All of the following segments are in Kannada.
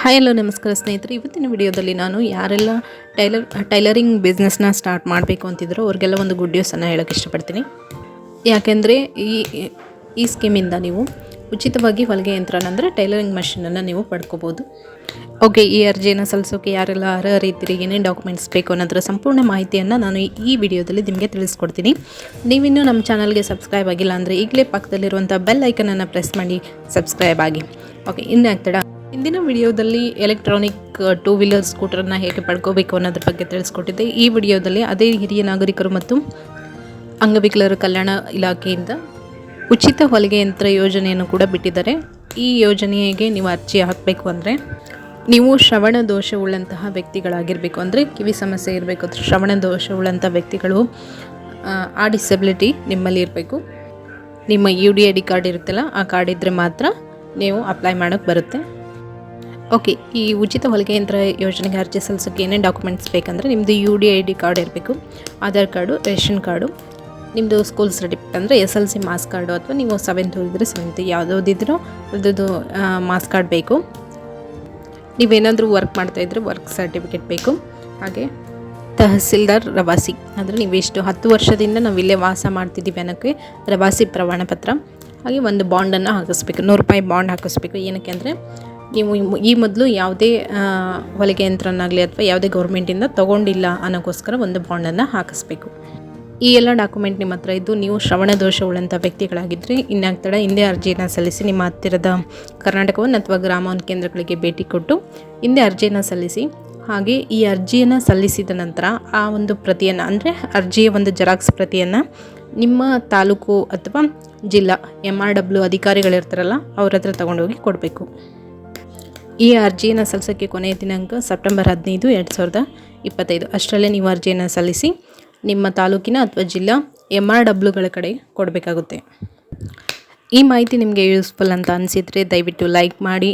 ಹಾಯ್ ಹಲೋ ನಮಸ್ಕಾರ ಸ್ನೇಹಿತರೆ. ಇವತ್ತಿನ ವಿಡಿಯೋದಲ್ಲಿ ನಾನು ಯಾರೆಲ್ಲ ಟೈಲರ್, ಟೈಲರಿಂಗ್ ಬಿಸ್ನೆಸ್ನ ಸ್ಟಾರ್ಟ್ ಮಾಡಬೇಕು ಅಂತಿದ್ರು ಅವ್ರಿಗೆಲ್ಲ ಒಂದು ಗುಡ್ ನ್ಯೂಸನ್ನು ಹೇಳೋಕ್ಕೆ ಇಷ್ಟಪಡ್ತೀನಿ. ಯಾಕೆಂದರೆ ಈ ಈ ಸ್ಕೀಮಿಂದ ನೀವು ಉಚಿತವಾಗಿ ಹೊಲಿಗೆ ಯಂತ್ರನ ಅಂದರೆ ಟೈಲರಿಂಗ್ ಮಷಿನನ್ನು ನೀವು ಪಡ್ಕೋಬೋದು. ಓಕೆ ಈ ಅರ್ಜಿಯನ್ನು ಸಲ್ಲಿಸೋಕೆ ಯಾರೆಲ್ಲ ಅರ್ಹರಿದ್ದೀರಿ, ಏನೇನು ಡಾಕ್ಯುಮೆಂಟ್ಸ್ ಬೇಕು ಅನ್ನೋದರ ಸಂಪೂರ್ಣ ಮಾಹಿತಿಯನ್ನು ನಾನು ಈ ವಿಡಿಯೋದಲ್ಲಿ ನಿಮಗೆ ತಿಳಿಸ್ಕೊಡ್ತೀನಿ. ನೀವಿನ್ನೂ ನಮ್ಮ ಚಾನಲ್ಗೆ ಸಬ್ಸ್ಕ್ರೈಬ್ ಆಗಿಲ್ಲ ಅಂದರೆ ಈಗಲೇ ಪಕ್ಕದಲ್ಲಿರುವಂಥ ಬೆಲ್ ಐಕನನ್ನು ಪ್ರೆಸ್ ಮಾಡಿ ಸಬ್ಸ್ಕ್ರೈಬ್ ಆಗಿ. ಓಕೆ ಇನ್ನು ಆಗ್ತಡ? ಇಂದಿನ ವಿಡಿಯೋದಲ್ಲಿ ಎಲೆಕ್ಟ್ರಾನಿಕ್ ಟೂ ವೀಲರ್ ಸ್ಕೂಟರನ್ನು ಹೇಗೆ ಪಡ್ಕೋಬೇಕು ಅನ್ನೋದ್ರ ಬಗ್ಗೆ ತಿಳಿಸ್ಕೊಟ್ಟಿದ್ದೆ. ಈ ವಿಡಿಯೋದಲ್ಲಿ ಅದೇ ಹಿರಿಯ ನಾಗರಿಕರು ಮತ್ತು ಅಂಗವಿಕಲರ ಕಲ್ಯಾಣ ಇಲಾಖೆಯಿಂದ ಉಚಿತ ಹೊಲಿಗೆ ಯಂತ್ರ ಯೋಜನೆಯನ್ನು ಕೂಡ ಬಿಟ್ಟಿದ್ದಾರೆ. ಈ ಯೋಜನೆಗೆ ನೀವು ಅರ್ಜಿ ಹಾಕಬೇಕು ಅಂದರೆ ನೀವು ಶ್ರವಣ ದೋಷವುಳ್ಳಂತಹ ವ್ಯಕ್ತಿಗಳಾಗಿರಬೇಕು ಅಂದರೆ ಕಿವಿ ಸಮಸ್ಯೆ ಇರಬೇಕು ಶ್ರವಣ ದೋಷವುಳ್ಳಂಥ ವ್ಯಕ್ತಿಗಳು ಆ, ಆ ಡಿಸಬಿಲಿಟಿ ನಿಮ್ಮಲ್ಲಿ ಇರಬೇಕು. ನಿಮ್ಮ U D I D card ಇರುತ್ತಲ್ಲ ಆ ಕಾರ್ಡ್ ಇದ್ದರೆ ಮಾತ್ರ ನೀವು ಅಪ್ಲೈ ಮಾಡೋಕ್ಕೆ ಬರುತ್ತೆ. ಓಕೆ ಈ ಉಚಿತ ಹೊಲಿಗೆ ಯಂತ್ರ ಯೋಜನೆಗೆ ಅರ್ಜಿ ಸಲ್ಲಿಸೋಕ್ಕೆ ಏನೇನು ಡಾಕ್ಯುಮೆಂಟ್ಸ್ ಬೇಕಂದರೆ ನಿಮ್ಮದು U D I D card ಇರಬೇಕು ಆಧಾರ್ ಕಾರ್ಡು ರೇಷನ್ ಕಾರ್ಡು ನಿಮ್ಮದು ಸ್ಕೂಲ್ ಸರ್ಟಿಫಿಕೇಟ್ ಅಂದರೆ S L C marks card ಅಥವಾ ನೀವು ಸೆವೆಂತ್ ಓದಿದ್ರೆ ಸೆವೆಂತ್ ಯಾವುದೋದಿದ್ರೂ ಅದ್ರದ್ದು ಮಾಸ್ ಕಾರ್ಡ್ ಬೇಕು. ನೀವೇನಾದರೂ ವರ್ಕ್ ಮಾಡ್ತಾಯಿದ್ರೆ ವರ್ಕ್ ಸರ್ಟಿಫಿಕೇಟ್ ಬೇಕು. ಹಾಗೆ ತಹಸೀಲ್ದಾರ್ ರವಾಸಿ, ಅಂದರೆ ನೀವು ಎಷ್ಟು ಹತ್ತು ವರ್ಷದಿಂದ ನಾವು ಇಲ್ಲೇ ವಾಸ ಮಾಡ್ತಿದ್ದೀವಿ ಅನ್ನೋಕ್ಕೆ ರವಾಸಿ ಪ್ರಮಾಣ ಪತ್ರ ಹಾಗೆ ಒಂದು ಬಾಂಡನ್ನು ಹಾಕಿಸ್ಬೇಕು, ನೂರು ರೂಪಾಯಿ ಬಾಂಡ್ ಹಾಕಿಸ್ಬೇಕು. ಏನಕ್ಕೆ ಅಂದರೆ ನೀವು ಈ- ಮೊದಲು ಯಾವುದೇ ಹೊಲಿಗೆ ಯಂತ್ರನಾಗಲಿ ಅಥವಾ ಯಾವುದೇ ಗೌರ್ಮೆಂಟಿಂದ ತೊಗೊಂಡಿಲ್ಲ ಅನ್ನೋಕ್ಕೋಸ್ಕರ ಒಂದು ಬಾಂಡನ್ನು ಹಾಕಿಸ್ಬೇಕು. ಈ ಎಲ್ಲ ಡಾಕ್ಯುಮೆಂಟ್ ನಿಮ್ಮ ಹತ್ರ ಇದ್ದು ನೀವು ಶ್ರವಣ ದೋಷವುಳ್ಳಂಥ ವ್ಯಕ್ತಿಗಳಾಗಿದ್ದರೆ ಇನ್ನಾಗ್ತಡ ಹಿಂದೆ ಅರ್ಜಿಯನ್ನು ಸಲ್ಲಿಸಿ ನಿಮ್ಮ ಹತ್ತಿರದ ಕರ್ನಾಟಕವನ್ನು ಅಥವಾ ಗ್ರಾಮವನ್ ಕೇಂದ್ರಗಳಿಗೆ ಭೇಟಿ ಕೊಟ್ಟು ಹಿಂದೆ ಅರ್ಜಿಯನ್ನು ಸಲ್ಲಿಸಿ, ಹಾಗೆ ಈ ಅರ್ಜಿಯನ್ನು ಸಲ್ಲಿಸಿದ ನಂತರ ಆ ಒಂದು ಪ್ರತಿಯನ್ನು, ಅಂದರೆ ಅರ್ಜಿಯ ಒಂದು ಜೆರಾಕ್ಸ್ ಪ್ರತಿಯನ್ನು ನಿಮ್ಮ ತಾಲೂಕು ಅಥವಾ ಜಿಲ್ಲಾ ಎಂ ಆರ್ ಡಬ್ಲ್ಯೂ ಅಧಿಕಾರಿಗಳಿರ್ತಾರಲ್ಲ, ಅವ್ರ ಹತ್ರ ತಗೊಂಡೋಗಿ ಕೊಡಬೇಕು. ಈ ಅರ್ಜಿಯನ್ನು ಸಲ್ಲಿಸೋಕ್ಕೆ ಕೊನೆಯ ದಿನಾಂಕ ಸೆಪ್ಟೆಂಬರ್ ಹದಿನೈದು, ಎರಡು ಸಾವಿರದ ಇಪ್ಪತ್ತೈದು. ಅಷ್ಟರಲ್ಲೇ ನೀವು ಅರ್ಜಿಯನ್ನು ಸಲ್ಲಿಸಿ ನಿಮ್ಮ ತಾಲೂಕಿನ ಅಥವಾ ಜಿಲ್ಲಾ ಎಂ ಆರ್ ಡಬ್ಲ್ಯೂಗಳ ಕಡೆ ಕೊಡಬೇಕಾಗುತ್ತೆ. ಈ ಮಾಹಿತಿ ನಿಮಗೆ ಯೂಸ್ಫುಲ್ ಅಂತ ಅನಿಸಿದರೆ ದಯವಿಟ್ಟು ಲೈಕ್ ಮಾಡಿ.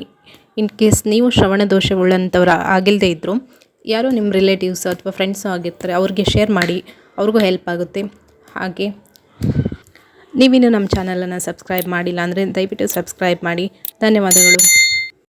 ಇನ್ ಕೇಸ್ ನೀವು ಶ್ರವಣ ದೋಷವುಳ್ಳಂಥವ್ರು ಆಗಿಲ್ಲದೆ ಇದ್ದರು ಯಾರೋ ನಿಮ್ಮ ರಿಲೇಟಿವ್ಸ್ ಅಥವಾ ಫ್ರೆಂಡ್ಸು ಆಗಿರ್ತಾರೆ, ಅವ್ರಿಗೆ ಶೇರ್ ಮಾಡಿ, ಅವ್ರಿಗೂ ಹೆಲ್ಪ್ ಆಗುತ್ತೆ. ಹಾಗೆ ನೀವಿನ್ನೂ ನಮ್ಮ ಚಾನಲನ್ನು ಸಬ್ಸ್ಕ್ರೈಬ್ ಮಾಡಿಲ್ಲ ಅಂದರೆ ದಯವಿಟ್ಟು ಸಬ್ಸ್ಕ್ರೈಬ್ ಮಾಡಿ. ಧನ್ಯವಾದಗಳು.